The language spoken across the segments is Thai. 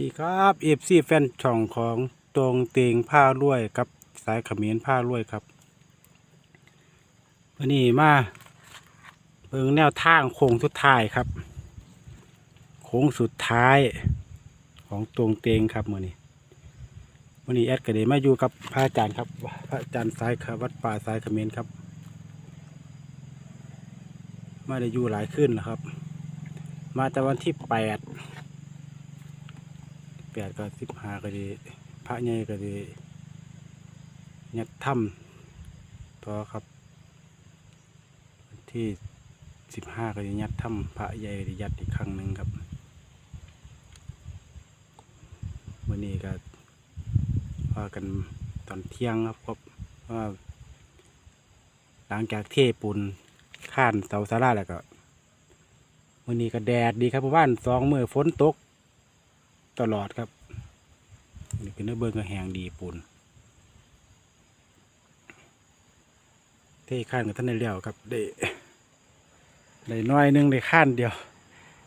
ดีครับเอฟซีแฟนช่องของตรงเตงผ้ารวยกับสายขมิ้นผ้ารวยครับวันนี้มาเบิ่งแนวทางโค้งสุดท้ายครับโค้งสุดท้ายของตรงเตงครับมือนี้วันนี้แอดก็ได้มาอยู่กับพระอาจารย์ครับพระอาจารย์สายวัดป่าสายขมิ้นครับมาได้อยู่หลายขึ้นแล้วครับ มาแต่วันที่แปด แปดก็สิบห้าก็ดีพระใหญ่ก็ดียัดถ้ำต่อครับ ที่สิบห้าก็ดียัดถ้ำพระใหญ่ดียัดอีกครั้งหนึ่งครับวันนี้ก็ว่ากันตอนเที่ยงครับครับว่าหลังจากเทปูนข้านเสาสาราแล้วก็วันนี้ก็แดดดีครับเพราะว่าสองมือฝนตก ตลอดครับนี่เป็นเนื้อเบิ้งก็แหงดีปูนเท่ข้านกับท่านในเลี้ยวครับได้ได้น้อยนึงได้ข้านเดียว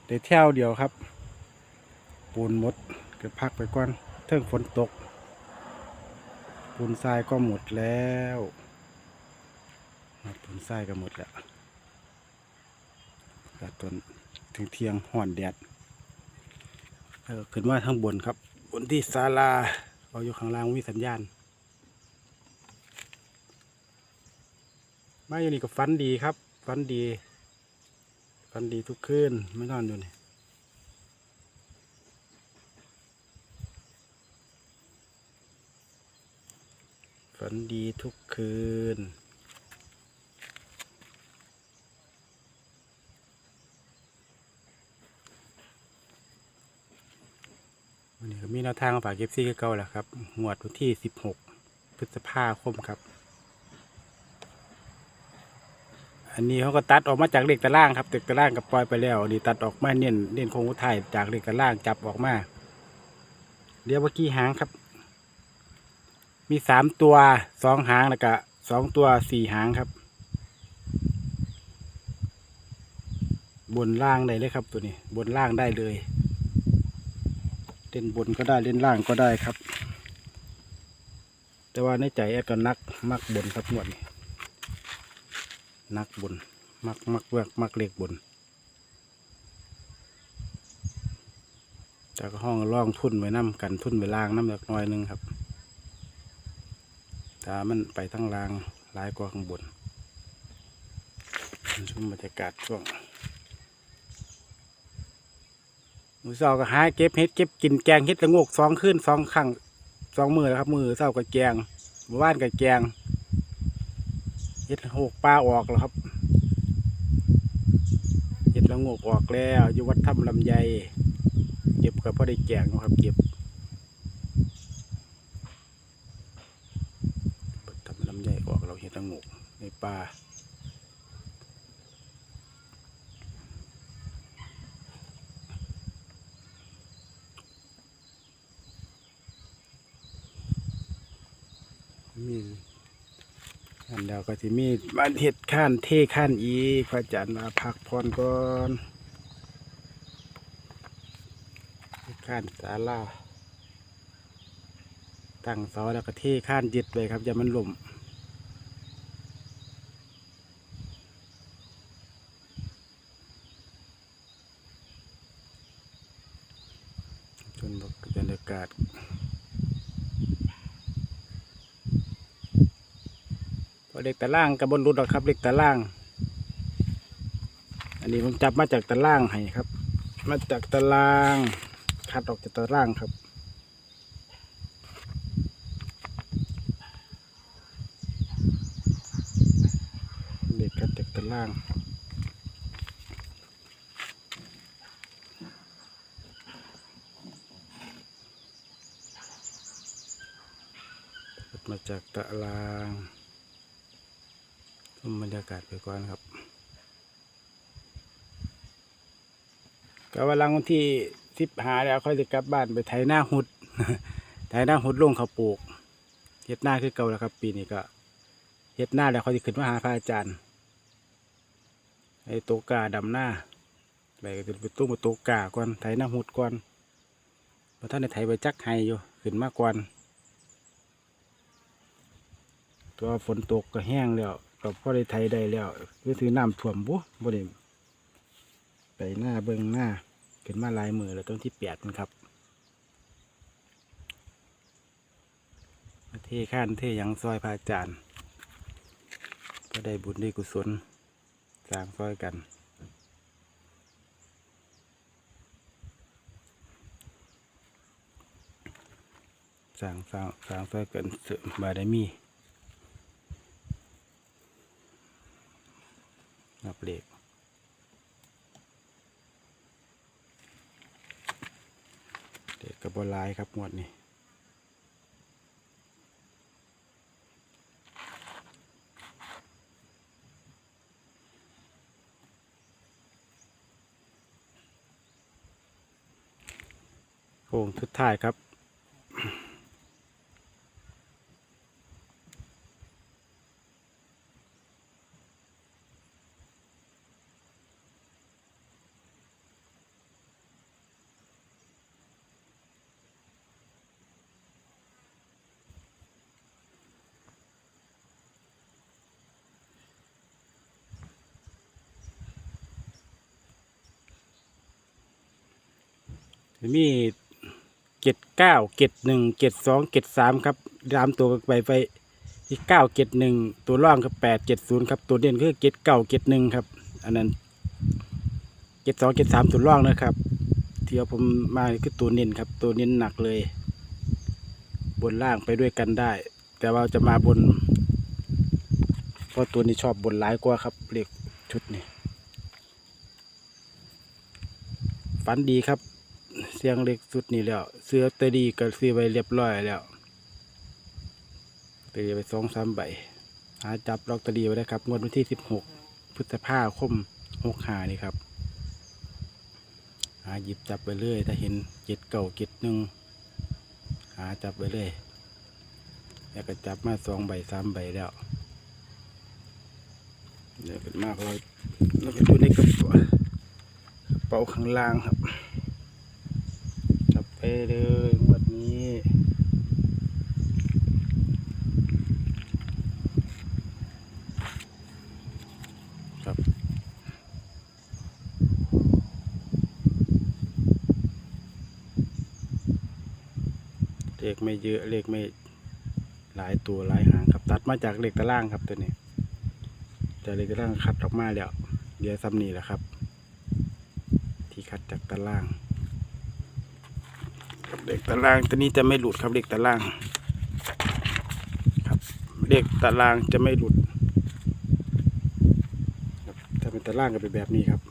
ได้เที่ยวเดียวครับ ปูนหมดก็พักไปก่อนเทิงฝนตก ปูนทรายก็หมดแล้วปูนทรายก็หมดแล้วแต่ตนถึงเที่ยงห่อนแดด เออขึ้นมาข้างบนครับ บนที่ศาลาเราอยู่ข้างล่างมีสัญญาณ มาอยู่นี่ก็ฟันดีครับฟันดีฟันดีทุกคืนไม่นอนอยู่นี่ฝันดีทุกคืน วันนี้ก็มีแนวทางฝากเก็บซี่เก่าแหละครับงวดวันที่16พฤษภาคมครับ อันนี้เขาก็ตัดออกมาจากเลขตารางครับเลขตารางกับปล่อยไปแล้วนี่ตัดออกมาเน้นเน้นโครงอุทัยจากเลขตารางจับออกมาเรียกว่ากี่หางครับ มีสามตัวสองหางแล้วก็สองตัวสี่หางครับ บนล่างได้เลยครับตัวนี้ บนล่างได้เลย ล่นบนก็ได้เล่นล่างก็ได้ครับ แต่ว่าในใจแอดก็นักมักบนครับงวดนี้นักบน มักมักเวกมักเล็กบนจากห้องร่องทุ่นไว้น้ำกันทุ่นไว้ล่างน้ำเล็กน้อยหนึงครับต่มันไปทั้งล่างหลายกว่าข้างบนชมบรรยากาศช่วง มือเศร้าก็หาเก็บเห็ดเก็บกินแกงเห็ดละงกสองขึ้นสองครั้งสองมือแล้วครับมือเศร้าก็แกงมือว่านก็แกงเห็ดละโงกปลาออกแล้วครับเห็ดละงกออกแล้วอยู่วัดถ้ำลำไยเก็บกับพ่อได้แกงนะครับเก็บวัดถ้ำลำไยออกเราเห็ดละงกในป่า มี อันเดียวก็จะมีบ้านเห็ดข้านเทข้านอีกพระอาจารย์มาพักผ่อนก่อนเฮ็ดข้านศาลาตั้งเสาแล้วก็เทข้านยึดไว้ครับอย่ามันหล่มจนบรรยากาศ พอ เด็กตะล่างกับบนรุดหรอกครับเด็กตะล่าง อันนี้ผมจับมาจากตะล่างให้ครับ มาจากตะล่างคัดออกจากตะล่างครับเด็กคัดจากตะล่างมาจากตะลาง มบรรยากาศไปก่อนครับก็วันหลังวันที่สิบหาแล้วค่อยจะกลับบ้านไปไถหน้าหุดไถหน้าหุดลงเขาวปลูกเฮ็ดหน้าคือเก่าแล้วครับ ปีนี้ก็เฮ็ดหน้าแล้วค่อยจะขึ้นมาหาพระอาจารย์ไอ้โตกาดำหน้าไปก็จะไปตุ้มโตกาก่อนไถหน้าหุดก่อนพอท่านในไถไปจักไฮอยู่ขึ้นมากกว่าตัวฝนตกก็แห้งแล้ว ก็พอได้ไถได้แล้วก็ถือน้ำท่วมบุบ่ได้ไปหน้าเบิ่งหน้าขึ้นมาลายมือแล้วต้นที่แปดมันครับเทข้านเทหยังซอยพระอาจารย์ก็ได้บุญได้กุศลสร้างซอยกันสร้างสร้างสร้างซอยกันเสริมบารมี นับเลขเด็กกระบอลายครับงวดนี้โค้งทุดท้ายครับ มีเจ็ดเก้าเจ็ดหนึ่งเจ็ดสองเจ็ดสามครับรามตัวไปไปที่เก้าเจ็ดหนึ่งตัวร่องคือแปดเจ็ดศูนย์ครับตัวเด่นคือเจ็ดเก้าเจ็ดหนึ่งครับ อันนั้นเจ็ดสองเจ็ดสามตัวร่องนะครับที่เอาผมมาคือตัวเน้นครับ ตัวเน้นหนักเลย บนล่างไปด้วยกันได้ แต่ว่าจะมาบนเพราะตัวนี้ชอบบนหลายกว่าครับเรียกชุดนี้ฝันดีครับ เสียงเล็กสุดนี่แล้ว เสื้อตอรีก็ซื้อไว้เรียบร้อยแล้วตีไปสองสามใบหาจับลอตเตอรีไว้ได้ครับงวดวันที่สิบหกพฤษภาคมหกหานี่ครับ หาหยิบจับไปเรื่อย ถ้าเห็นเจ็ดเก่าเจ็ดหนึ่งหาจับไปเรื่อยแล้วก็จับมาสองใบสามใบแล้วเดี๋ยวเป็นมากเลยแล้วก็ดูในกระเป๋ากระเป๋าข้างล่างครับ เลยงวดนี้ครับเลขไม่เยอะเลขไม่หลายตัวหลายหางครับ ตัดมาจากเลขตารางครับตัวนี้แต่เลขตารางคัดออกมาแล้วเดี๋ยวซ้ำนี่แหละครับ ที่คัดจากตาราง เลขตารางตัวนี้จะไม่หลุดครับเลขตาราง ครับเลขตารางจะไม่หลุดครับถ้าเป็นตารางก็เป็นแบบนี้ครับ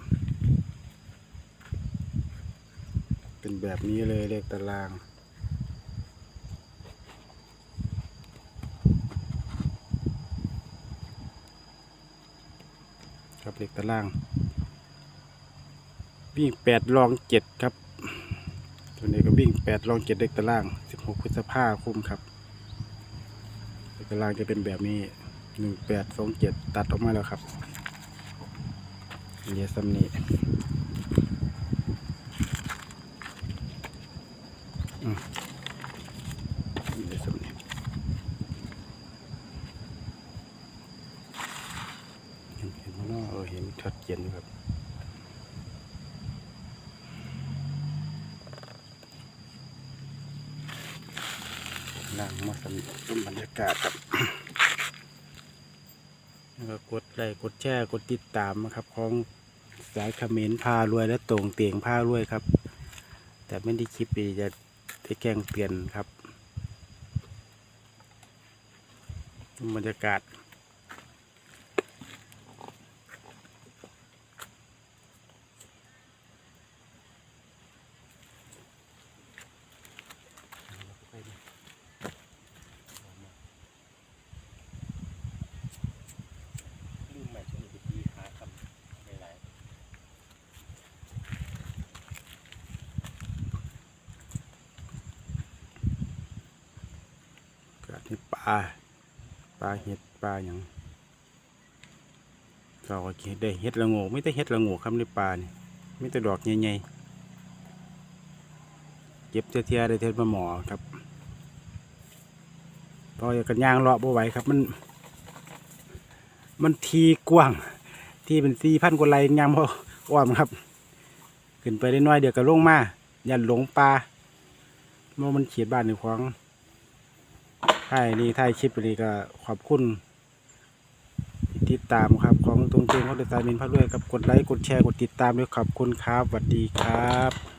เป็นแบบนี้เลยเลขตารางครับเลขตารางวิ่งแปดรองเจ็ดครับ ตัวนี้ก็วิ่งแปดรองเจ็ดเลขตารางสิบหกพฤษภาคมครับเลขตารางจะเป็นแบบนี้หนึ่งแปดสองเจ็ดตัดออกมาแล้วครับเยซัมนีเยซัมนีเห็นเห็นมั้ยเนาะเออเห็นชัดเจนครับ มาสำรวจบรรยากาศครับแล้วก็กดไลค์กดแชร์กดติดตามนะครับของสายคเขมรพารวยและตรงเตียงพารวยครับ แต่ไม่ได้คลิปนี้จะได้แกล้งเตือนครับบรรยากาศลืมใหม่ช่วงนี้ดีหาคำหลายๆ กัดนี่ปลาปลาเห็ดปลาอย่างเราก็เห็ดได้เห็ดละโงกไม่ได้เห็ดละโงกครับในปลานี่ไม่แต่ดอกใหญ่ๆจ็บเทียๆได้เทียมาหมอครับพอกันยางเลาะบ่ไหวครับมัน มันทีกว้าง ที่เป็นสี่พันกว่าไรยางบ่อ้อมครับ ขึ้นไปได้น้อยเดี๋ยวก็ลงมาอยันหลงปลาเมื่อมันเขียดบ้านในควาง ถ่ายนี่ถ่ายคลิปไปนี่ก็ขอบคุณที่ติดตามครับ ของตรงเจงเขาเดตามินพระด้วยครับกดไลค์กดแชร์กดติดตามด้วยขอบคุณครับสวัสดีครับ